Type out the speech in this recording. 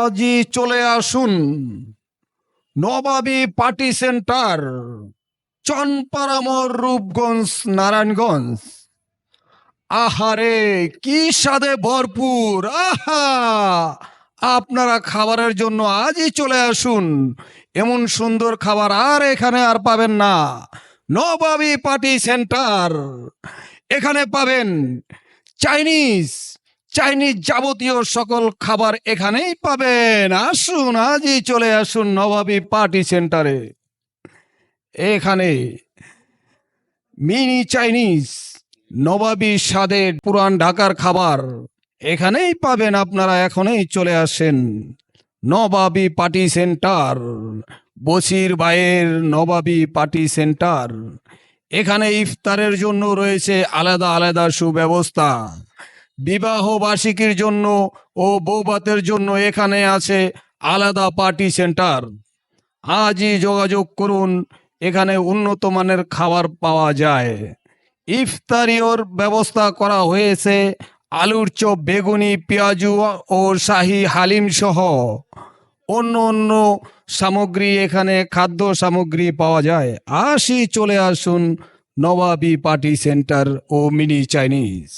আজই চলে আসুন। নবাবী পার্টি সেন্টার চনপারামর রূপগঞ্জ, নারায়ণগঞ্জ। আহারে, কি স্বাদে ভরপুর, আহা! আপনারা খাবারের জন্য আজই চলে আসুন। এমন সুন্দর খাবার আর এখানে আর পাবেন না। নবাবী পার্টি সেন্টার, এখানে পাবেন চাইনিজ চাইনিজ যাবতীয় সকল খাবার এখানেই পাবেন। আসুন, আজই চলে আসুন নবাবী পার্টি সেন্টারে। এখানে মিনি চাইনিজ নবাবী স্বাদের পুরান ঢাকার খাবার এখানেই পাবেন। আপনারা এখনই চলে আসেন নবাবী পার্টি সেন্টার, বসির বাইয়ের নবাবী পার্টি সেন্টার। এখানে ইফতারের জন্য রয়েছে আলাদা আলাদা সুব্যবস্থা। বিবাহ বার্ষিকীর জন্য ও বৌভাতের জন্য এখানে আছে আলাদা পার্টি সেন্টার। আজই যোগাযোগ করুন, এখানে উন্নত মানের খাবার পাওয়া যায়। ইফতারিওর ব্যবস্থা করা হয়েছে আলুর চপ, বেগুনি, পেঁয়াজু ও শাহি হালিম সহ। অন্য অন্য সামগ্রী এখানে খাদ্য সামগ্রী পাওয়া যায়। আসি চলে আসুন নবাবী পার্টি সেন্টার ও মিনি চাইনিজ।